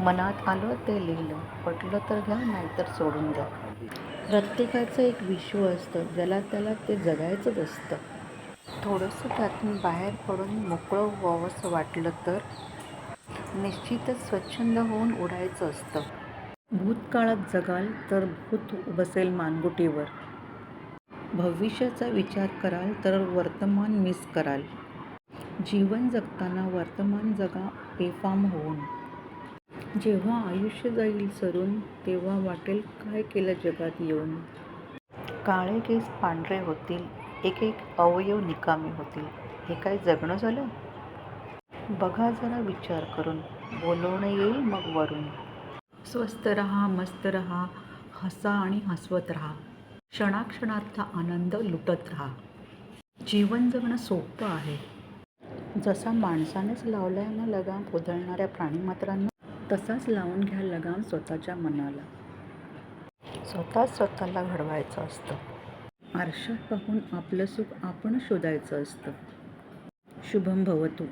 मनात आलं ते लिहिलं. पटलं तर घ्या नाहीतर सोडून द्या. प्रत्येकाचं एक विश्व असतं. ज्याला त्याला ते जगायचंच असतं. थोडंसं त्यातून बाहेर पडून मोकळं व्हावंसं वाटलं तर निश्चितच स्वच्छंद होऊन उडायचं असतं. भूतकाळात जगाल तर भूत बसेल मानगुटीवर. भविष्याचा विचार कराल तर वर्तमान मिस कराल. जीवन जगताना वर्तमान जगा बेफाम होऊन. जेव्हा आयुष्य जाईल सरून तेव्हा वाटेल काय केलं जगात येऊन? काळे केस पांढरे होतील एक एक अवयव निकामी होतील. हे काय जगणं झालं? बघा जरा विचार करून. बोलवणं येईल मग वरून. स्वस्त रहा मस्त रहा हसा आणि हसवत राहा. क्षणाक्षणार्थ आनंद लुटत राहा. जीवन जगणं सोपं आहे. जसा माणसानेच लावलाय ना लगाम उधळणाऱ्या प्राणीमात्रांना. तसाच लावून घ्या लगाम स्वतःच्या मनाला. स्वतःच स्वतःला घडवायचं असतं. आरशात पाहून आपलं सुख आपण शोधायचं असतं. शुभम भवतू.